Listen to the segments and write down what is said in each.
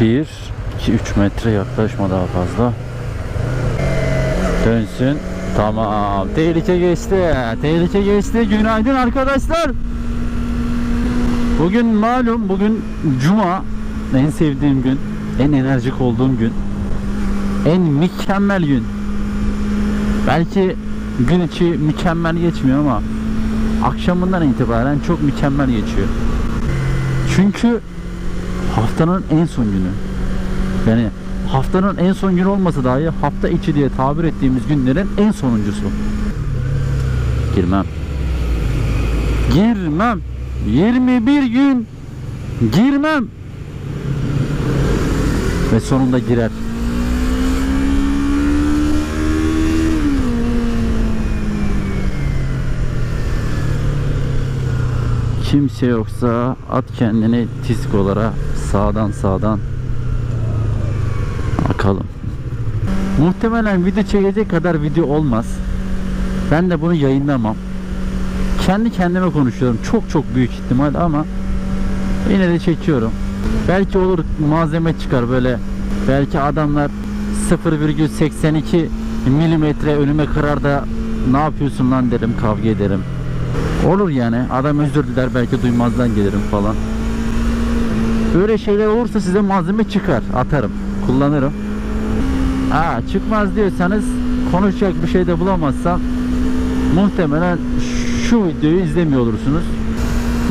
Bir, iki, üç metre yaklaşma daha fazla. Dönsün. Tamam. Tehlike geçti. Tehlike geçti. Günaydın arkadaşlar. Bugün malum bugün cuma. En sevdiğim gün. En enerjik olduğum gün. En mükemmel gün. Belki gün içi mükemmel geçmiyor ama akşamından itibaren çok mükemmel geçiyor. Çünkü haftanın en son günü. Yani haftanın en son günü olmasa dahi hafta içi diye tabir ettiğimiz günlerin en sonuncusu. Girmem. Girmem. 21 gün girmem. Ve sonunda girer. Kimse yoksa at kendini tiskolara sağdan sağdan bakalım. Muhtemelen video çekecek kadar video olmaz. Ben de bunu yayınlamam. Kendi kendime konuşuyorum. Çok çok büyük ihtimal ama yine de çekiyorum. Belki olur malzeme çıkar böyle. Belki adamlar 0,82 milimetre önüme kırar da ne yapıyorsun lan derim kavga ederim. Olur yani. Adam özür diler belki duymazdan gelirim falan. Böyle şeyler olursa size malzeme çıkar. Atarım. Kullanırım. Ha çıkmaz diyorsanız konuşacak bir şey de bulamazsam muhtemelen şu videoyu izlemiyor olursunuz.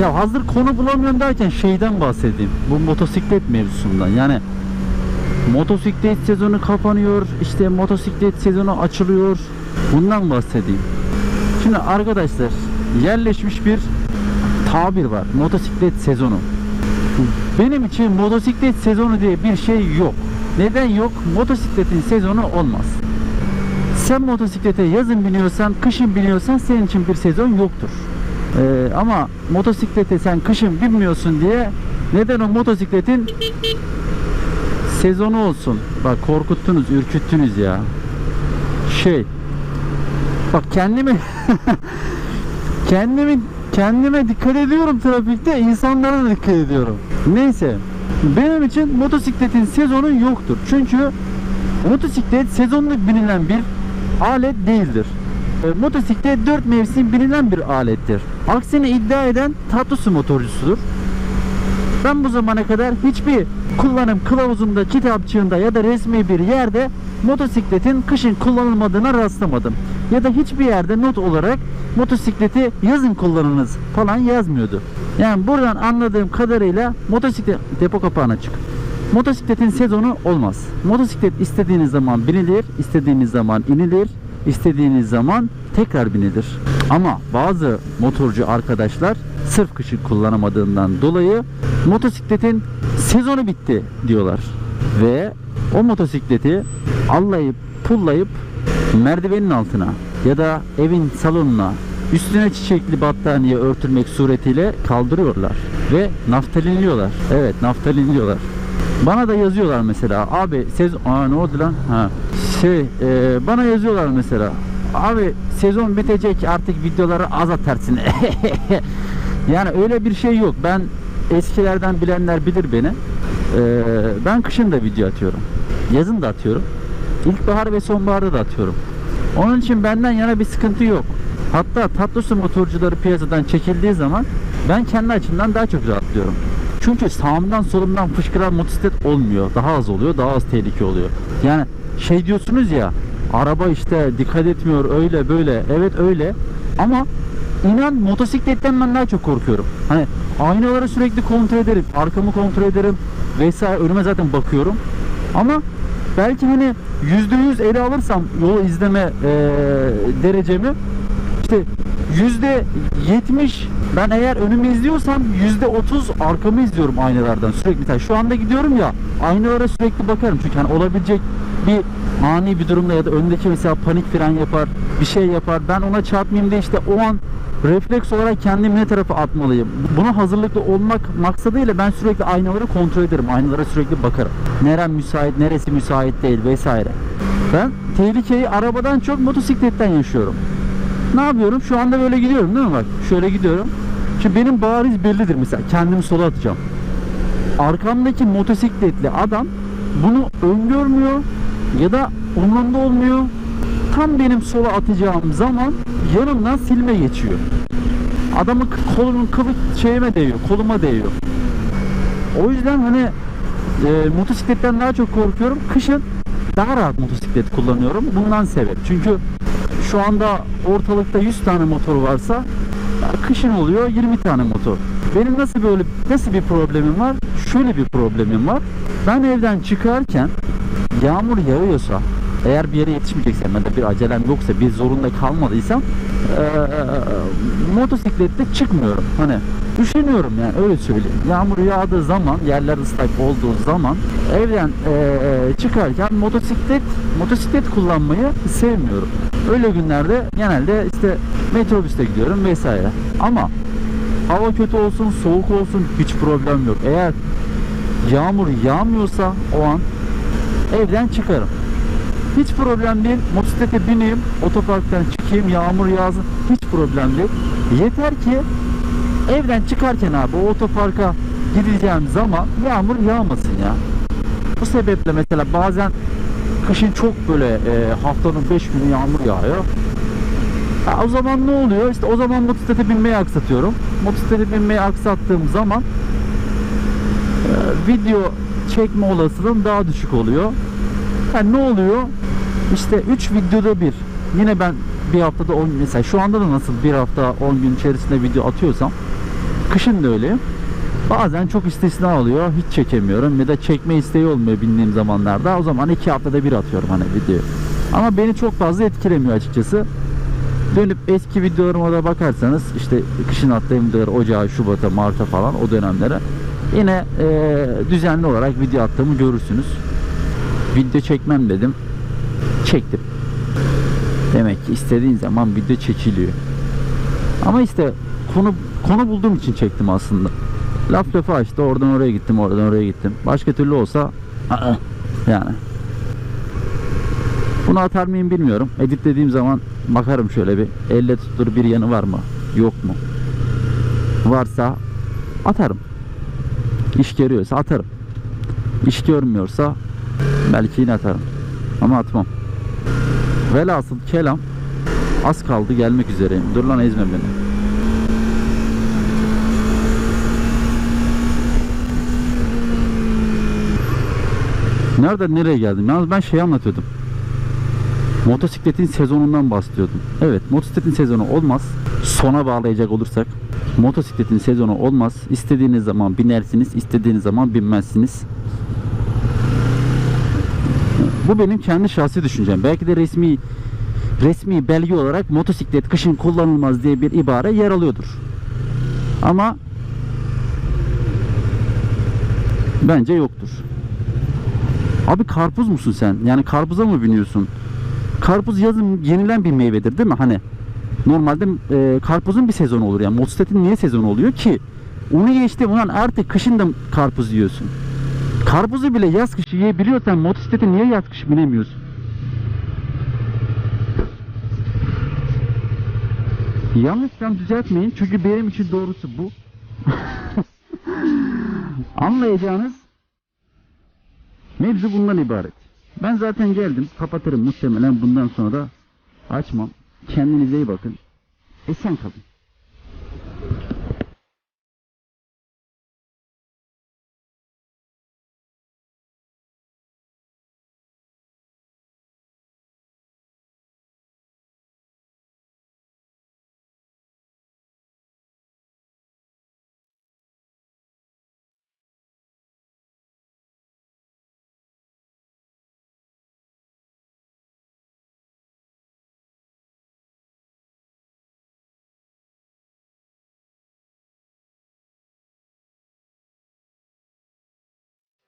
Ya hazır konu bulamıyorum derken şeyden bahsedeyim. Bu motosiklet mevzusundan. Yani motosiklet sezonu kapanıyor. işte motosiklet sezonu açılıyor. Bundan bahsedeyim. Şimdi arkadaşlar yerleşmiş bir tabir var. Motosiklet sezonu. Benim için motosiklet sezonu diye bir şey yok. Neden yok? Motosikletin sezonu olmaz. Sen motosiklete yazın biniyorsan, kışın biniyorsan senin için bir sezon yoktur. Ee, ama motosiklete sen kışın binmiyorsun diye neden o motosikletin sezonu olsun? Bak korkuttunuz, ürküttünüz ya. Şey, bak kendimi kendimi kendime dikkat ediyorum trafikte insanlara da dikkat ediyorum. Neyse benim için motosikletin sezonu yoktur. Çünkü motosiklet sezonluk binilen bir alet değildir. E, Motosiklet 4 mevsim binilen bir alettir. Aksini iddia eden tatlı su motorcusudur. Ben bu zamana kadar hiçbir kullanım kılavuzunda, kitapçığında ya da resmi bir yerde motosikletin kışın kullanılmadığına rastlamadım. Ya da hiçbir yerde not olarak motosikleti yazın kullanınız falan yazmıyordu. Yani buradan anladığım kadarıyla motosiklet depo kapağına açık. Motosikletin sezonu olmaz. Motosiklet istediğiniz zaman binilir, istediğiniz zaman inilir, istediğiniz zaman tekrar binilir. Ama bazı motorcu arkadaşlar sırf kışın kullanamadığından dolayı motosikletin sezonu bitti diyorlar. Ve o motosikleti allayıp pullayıp merdivenin altına ya da evin salonuna üstüne çiçekli battaniye örtülmek suretiyle kaldırıyorlar ve naftalinliyorlar. Evet naftalinliyorlar. Bana da yazıyorlar mesela abi sezon ne oldu lan? Ha. Şey e, bana yazıyorlar mesela abi sezon bitecek artık videoları az atarsın yani öyle bir şey yok. Ben eskilerden bilenler bilir beni. Ee, ben kışın da video atıyorum. Yazın da atıyorum. İlkbahar ve sonbaharda da atıyorum. Onun için benden yana bir sıkıntı yok hatta tatlı su motorcuları piyasadan çekildiği zaman ben kendi açımdan daha çok rahatlıyorum çünkü sağımdan solumdan fışkıran motosiklet olmuyor. Daha az oluyor, daha az tehlike oluyor. Yani şey diyorsunuz ya, araba işte dikkat etmiyor öyle böyle. Evet öyle. Ama inan motosikletten ben daha çok korkuyorum. Hani aynaları sürekli kontrol ederim, arkamı kontrol ederim vesaire önüme zaten bakıyorum. Ama belki hani yüzde yüz ele alırsam yolu izleme eee, derecemi işte yüzde yetmiş Ben eğer önümü izliyorsam %30 arkamı izliyorum aynalardan sürekli. Mesela şu anda gidiyorum ya aynalara sürekli bakarım. Çünkü hani olabilecek bir ani bir durumda ya da öndeki mesela panik fren yapar, bir şey yapar. Ben ona çarpmayayım diye işte o an refleks olarak kendimi ne tarafa atmalıyım. Buna hazırlıklı olmak maksadıyla ben sürekli aynaları kontrol ederim. Aynalara sürekli bakarım. Nerem müsait, neresi müsait değil vesaire. Ben tehlikeyi arabadan çok motosikletten yaşıyorum. Ne yapıyorum? Şu anda böyle gidiyorum değil mi bak? Şöyle gidiyorum. Şimdi benim bariz bellidir mesela. Kendimi sola atacağım. Arkamdaki motosikletli adam bunu öngörmüyor ya da umurunda olmuyor. Tam benim sola atacağım zaman yanımdan silme geçiyor. Adamın kolunun kıvı şeyime değiyor, koluma değiyor. O yüzden hani e, motosikletten daha çok korkuyorum. Kışın daha rahat motosiklet kullanıyorum. Bundan sebep. Çünkü şu anda ortalıkta 100 tane motor varsa kışın oluyor 20 tane motor. Benim nasıl böyle nasıl bir problemim var? Şöyle bir problemim var. Ben evden çıkarken yağmur yağıyorsa eğer bir yere yetişmeyeceksem ya da bir acelem yoksa bir zorunda kalmadıysam eee motosiklette çıkmıyorum. Hani üşeniyorum yani öyle söyleyeyim. Yağmur yağdığı zaman yerler ıslak olduğu zaman evden eee, çıkarken motosiklet motosiklet kullanmayı sevmiyorum. Öyle günlerde genelde işte metrobüste gidiyorum vesaire. Ama hava kötü olsun, soğuk olsun hiç problem yok. Eğer yağmur yağmıyorsa o an evden çıkarım. Hiç problem değil. Motosiklete bineyim, otoparktan çıkayım, yağmur yağsın. Hiç problem değil. Yeter ki evden çıkarken abi o otoparka gideceğim zaman yağmur yağmasın ya. Bu sebeple mesela bazen kışın çok böyle e, haftanın 5 günü yağmur yağıyor. Ha, o zaman ne oluyor? İşte o zaman motosiklete binmeyi aksatıyorum. Motosiklete binmeyi aksattığım zaman e, video çekme olasılığım daha düşük oluyor. Yani ne oluyor? İşte 3 videoda bir. Yine ben bir haftada 10 mesela şu anda da nasıl bir hafta 10 gün içerisinde video atıyorsam kışın da öyle. Bazen çok istisna oluyor. Hiç çekemiyorum ya da çekme isteği olmuyor bindiğim zamanlarda. O zaman iki haftada bir atıyorum hani video. Ama beni çok fazla etkilemiyor açıkçası. Dönüp eski videolarıma da bakarsanız işte kışın attığım videolar Ocağı, Şubat'a, Mart'a falan o dönemlere yine eee, düzenli olarak video attığımı görürsünüz. Video çekmem dedim. Çektim. Demek ki istediğin zaman video çekiliyor. Ama işte konu konu bulduğum için çektim aslında. Laf lafı açtı. Oradan oraya gittim, oradan oraya gittim. Başka türlü olsa aa, yani. Bunu atar mıyım bilmiyorum. Editlediğim zaman bakarım şöyle bir. Elle tutulur bir yanı var mı? Yok mu? Varsa atarım. İş görüyorsa atarım. İş görmüyorsa belki yine atarım. Ama atmam. Velhasıl kelam az kaldı gelmek üzereyim. Dur lan ezme beni. Nereden nereye geldim? Yalnız ben şey anlatıyordum. Motosikletin sezonundan bahsediyordum. Evet, motosikletin sezonu olmaz. Sona bağlayacak olursak motosikletin sezonu olmaz. İstediğiniz zaman binersiniz, istediğiniz zaman binmezsiniz. Bu benim kendi şahsi düşüncem. Belki de resmi resmi belge olarak motosiklet kışın kullanılmaz diye bir ibare yer alıyordur. Ama bence yoktur. Abi karpuz musun sen? Yani karpuza mı biniyorsun? Karpuz yazın yenilen bir meyvedir değil mi? Hani normalde e, karpuzun bir sezonu olur yani. Motosikletin niye sezonu oluyor ki? Onu geçtim ulan artık kışın da karpuz yiyorsun. Karpuzu bile yaz kış yiyebiliyorsan motosiklete niye yaz kış binemiyorsun? Yanlışsam düzeltmeyin çünkü benim için doğrusu bu. Anlayacağınız mevzu bundan ibaret. Ben zaten geldim kapatırım muhtemelen bundan sonra açmam. Kendinize iyi bakın. Esen kalın.